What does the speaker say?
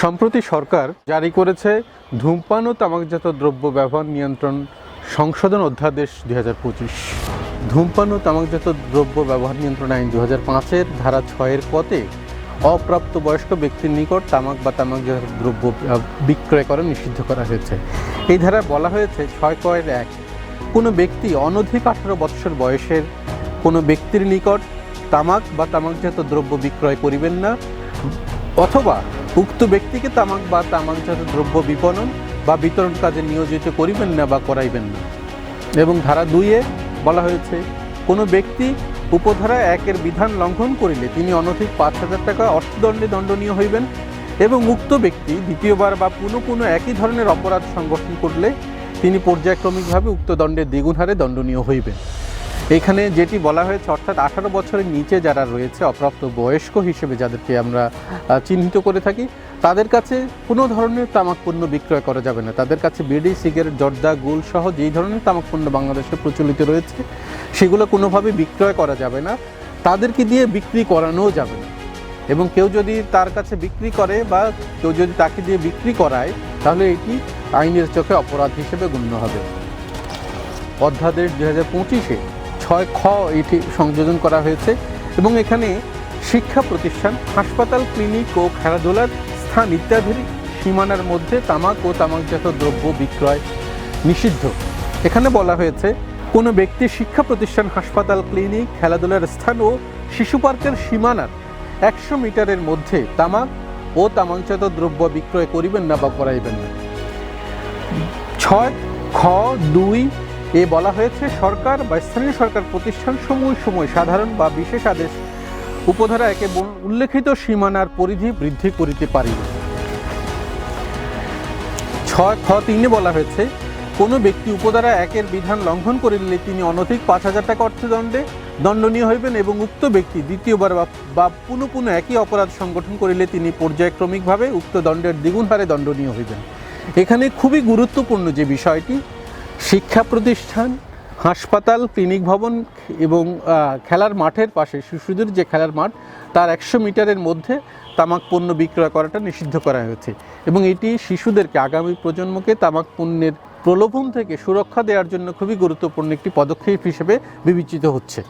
সম্প্রতি সরকার জারি করেছে ধূমপান ও তামাকজাত দ্রব্য ব্যবহার নিয়ন্ত্রণ সংশোধন অধ্যাদেশ দুই হাজার পঁচিশ। ধূমপান ও তামাকজাত দ্রব্য ব্যবহার নিয়ন্ত্রণ আইন দু হাজার পাঁচের ধারা ছয়ের পথে অপ্রাপ্ত বয়স্ক ব্যক্তির নিকট তামাক বা তামাকজাত দ্রব্য বিক্রয় করা নিষিদ্ধ করা হয়েছে। এই ধারায় বলা হয়েছে ছয় কয়ের এক। কোনো ব্যক্তি অনধিক আঠারো বৎসর বয়সের কোনো ব্যক্তির নিকট তামাক বা তামাকজাত দ্রব্য বিক্রয় করিবেন না। অথবা উক্ত ব্যক্তিকে তামাক বা তামাকজাত দ্রব্য বিপণন বা বিতরণ কাজে নিয়োজিত করিবেন না বা করাইবেন না। এবং ধারা দুইয়ে বলা হয়েছে, কোনো ব্যক্তি উপধারা একের বিধান লঙ্ঘন করিলে তিনি অনধিক পাঁচ হাজার টাকা অর্থদণ্ডে দণ্ডনীয় হইবেন এবং উক্ত ব্যক্তি দ্বিতীয়বার বা পুনঃ পুনঃ একই ধরনের অপরাধ সংগঠন করলে তিনি পর্যায়ক্রমিকভাবে উক্ত দণ্ডের দ্বিগুণ হারে দণ্ডনীয় হইবেন। এখানে যেটি বলা হয়েছে, অর্থাৎ আঠারো বছরের নিচে যারা রয়েছে, অপ্রাপ্ত বয়স্ক হিসেবে যাদেরকে আমরা চিহ্নিত করে থাকি, তাদের কাছে কোনো ধরনের তামাক পণ্য বিক্রয় করা যাবে না। তাদের কাছে বিড়ি, সিগারেট, জর্দা, গুল সহ যেই ধরনের তামাক পণ্য বাংলাদেশে প্রচলিত রয়েছে, সেগুলো কোনোভাবে বিক্রয় করা যাবে না। তাদেরকে দিয়ে বিক্রি করানোও যাবে না। এবং কেউ যদি তার কাছে বিক্রি করে বা কেউ যদি তাকে দিয়ে বিক্রি করায়, তাহলে এটি আইনের চোখে অপরাধ হিসেবে গণ্য হবে। অধ্যাদেশ দু হাজার পঁচিশে ছয় খ এটি সংযোজন করা হয়েছে এবং এখানে শিক্ষা প্রতিষ্ঠান, হাসপাতাল, ক্লিনিক ও খেলাধুলার স্থান ইত্যাদির সীমানার মধ্যে তামাক ও তামাকজাত দ্রব্য বিক্রয় নিষিদ্ধ। এখানে বলা হয়েছে, কোনো ব্যক্তি শিক্ষা প্রতিষ্ঠান, হাসপাতাল, ক্লিনিক, খেলাধুলার স্থান ও শিশু পার্কের সীমানার একশো মিটারের মধ্যে তামাক ও তামাকজাত দ্রব্য বিক্রয় করিবেন না বা করাইবেন না। ছয় খ দুই এ বলা হয়েছে, সরকার বা স্থানীয় সরকার প্রতিষ্ঠান সমূহ সময় সাধারণ বা বিশেষ আদেশ উপধারা একে উল্লেখিত সীমানার পরিধি বৃদ্ধি করিতে পারিবে ছয়, খ, তিনে বলা হয়েছে, কোনো ব্যক্তি উপধারা একের বিধান লঙ্ঘন করিলে তিনি অনধিক পাঁচ হাজার টাকা অর্থদণ্ডে দণ্ডনীয় হইবেন এবং উক্ত ব্যক্তি দ্বিতীয়বার বা পুনঃ পুনঃ একই অপরাধ সংগঠন করিলে তিনি পর্যায়ক্রমিকভাবে উক্ত দণ্ডের দ্বিগুণ হারে দণ্ডনীয় হইবেন। এখানে খুবই গুরুত্বপূর্ণ যে বিষয়টি শিক্ষা প্রতিষ্ঠান, হাসপাতাল, ক্লিনিক ভবন এবং খেলার মাঠের পাশে, শিশুদের যে খেলার মাঠ, তার একশো মিটারের মধ্যে তামাক পণ্য বিক্রয় করাটা নিষিদ্ধ করা হয়েছে। এবং এটি শিশুদেরকে আগামী প্রজন্মকে তামাক পণ্যের প্রলোভন থেকে সুরক্ষা দেওয়ার জন্য খুবই গুরুত্বপূর্ণ একটি পদক্ষেপ হিসেবে বিবেচিত হচ্ছে।